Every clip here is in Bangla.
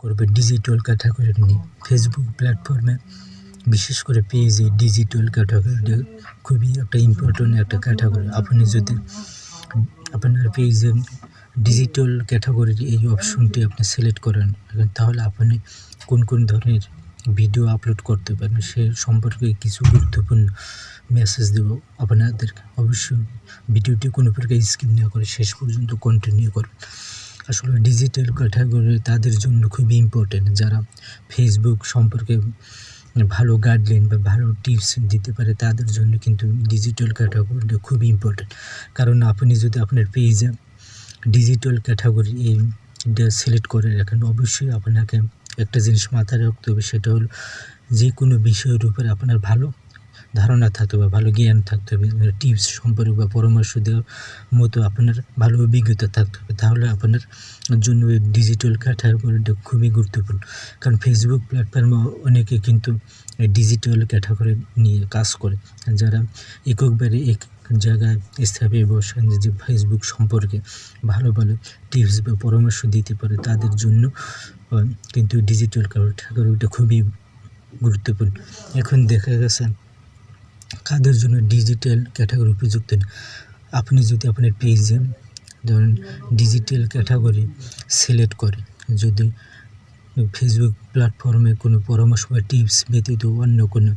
করবে ডিজিটাল ক্যাটাগরি নিয়ে ফেসবুক প্ল্যাটফর্মে বিশেষ করে পেজে ডিজিটাল ক্যাটাগরি খুবই একটা ইম্পর্টেন্ট একটা ক্যাটাগরি আপনি যদি আপনার পেজে ডিজিটাল ক্যাটাগরির এই অপশনটি আপনি সিলেক্ট করেন, তাহলে আপনি কোন কোন ধরনের ভিডিও আপলোড করতে পারেন সে সম্পর্কে কিছু গুরুত্বপূর্ণ মেসেজ দেবো আপনাদেরকে। অবশ্যই ভিডিওটি কোনো প্রকার স্কিপ না করে শেষ পর্যন্ত কন্টিনিউ করবেন আসলে ডিজিটাল ক্যাটাগরি তাদের জন্য খুবই ইম্পর্টেন্ট যারা ফেসবুক সম্পর্কে ভালো গাইডলাইন বা ভালো টিপস দিতে পারে তাদের জন্য কিন্তু ডিজিটাল ক্যাটাগরিটা খুবই ইম্পর্টেন্ট কারণ আপনি যদি আপনার পেজে ডিজিটাল ক্যাটাগরি এইটা সিলেক্ট করে রাখেন, অবশ্যই আপনাকে একটা জিনিস মাথায় রাখতে হবে, সেটা হলো যে কোনো বিষয়ের উপরে আপনার ভালো ধারণা থাকতে হবে ভালো জ্ঞান থাকতে হবে টিপস সম্পর্কে বা পরামর্শ দেওয়ার মতো আপনার ভালো অভিজ্ঞতা থাকতে। হবে তাহলে আপনার জন্য ডিজিটাল ক্যাটাগরিটা খুবই গুরুত্বপূর্ণ। কারণ ফেসবুক প্ল্যাটফর্মে অনেকে কিন্তু ডিজিটাল ক্যাটাগরি নিয়ে কাজ করে। যারা এককবারে এক জায়গায় স্থাপিয়ে বসেন যে ফেসবুক সম্পর্কে ভালো ভালো টিপস বা পরামর্শ দিতে পারে, তাদের জন্য কিন্তু ডিজিটাল ক্যাটাগরিটা খুবই গুরুত্বপূর্ণ। এখন দেখা গেছে কাদের জন্য ডিজিটাল ক্যাটাগরি উপযুক্ত? আপনি যদি আপনার পেজে ধরুন ডিজিটাল ক্যাটাগরি সিলেক্ট করে, যদি ফেসবুক প্ল্যাটফর্মে কোনো পরামর্শ বা টিপস ব্যতীত অন্য কোনো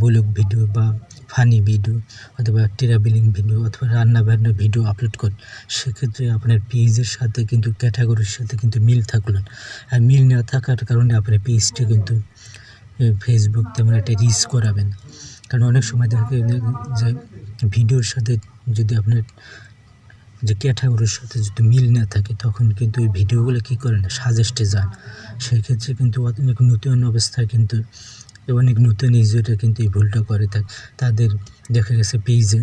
ব্লগ ভিডিও বা ফানি ভিডিও অথবা ট্রাভেলিং ভিডিও অথবা রান্না বান্নার ভিডিও আপলোড করেন সেক্ষেত্রে আপনার পেজের সাথে কিন্তু ক্যাটাগরির সাথে কিন্তু মিল থাকল আর মিল না থাকার কারণে আপনার পেজটা কিন্তু ফেসবুক তেমন একটা রিচ করাবেন কারণ অনেক সময় দেখা যায় ভিডিওর সাথে যদি আপনার যে ক্যাটাগরির সাথে যদি মিল না থাকে, তখন কিন্তু ওই ভিডিওগুলো কী করে না সাজেস্টে যান সেই ক্ষেত্রে কিন্তু অনেক নতুন অবস্থায় কিন্তু, অনেক নতুন ইউজাররা কিন্তু এই ভুলটা করে থাকে। তাদের দেখা গেছে পেজে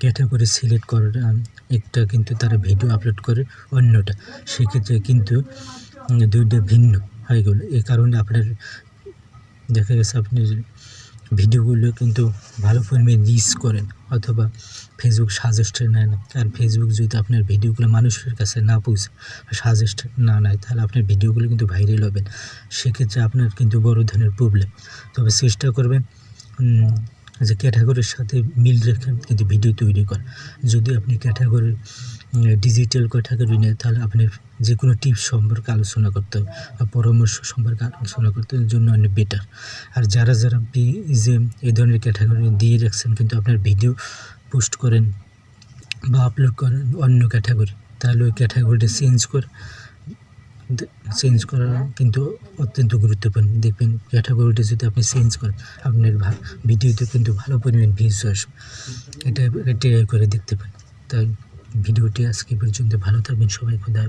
ক্যাটাগরি সিলেক্ট করার একটা কিন্তু তারা ভিডিও আপলোড করে অন্যটা। সেক্ষেত্রে কিন্তু দুইটা ভিন্ন হয়ে গেলো। এই কারণে আপনার দেখা গেছে আপনি ভিডিওগুলো কিন্তু ভালো ফর্মে রিচ করেন অথবা ফেসবুক সাজেস্ট নেয় না আর ফেসবুক যদি আপনার ভিডিওগুলো মানুষের কাছে না পৌঁছে সাজেস্ট না নেয়, তাহলে আপনার ভিডিওগুলো কিন্তু ভাইরাল হবেন সেক্ষেত্রে আপনার কিন্তু বড় ধরনের প্রবলেম তবে চেষ্টা করবেন যে ক্যাটাগরির সাথে মিল রেখে কিন্তু ভিডিও তৈরি করেন। যদি আপনি ক্যাটাগরি ডিজিটাল ক্যাটাগরি নেয় তাহলে আপনি যে কোনো টিপস সম্পর্কে আলোচনা করতে হবে বা পরামর্শ সম্পর্কে আলোচনা করতে জন্য অনেক বেটার আর যারা যারা যে, এই ধরনের ক্যাটাগরি দিয়ে রাখছেন, কিন্তু আপনার ভিডিও পোস্ট করেন বা আপলোড করেন অন্য ক্যাটাগরি তাহলে ওই ক্যাটাগরিটা চেঞ্জ করে চেঞ্জ করা কিন্তু অত্যন্ত গুরুত্বপূর্ণ। দেখবেন ক্যাটাগরিটা যদি আপনি চেঞ্জ করেন, আপনার ভিডিওতে কিন্তু ভালো পরিমাণ ভিউজ আসবে। এটা ট্রাই করে দেখতে পারেন। তাই ভিডিওটি আজকে পর্যন্ত ভালো থাকবেন। সবাই খুদা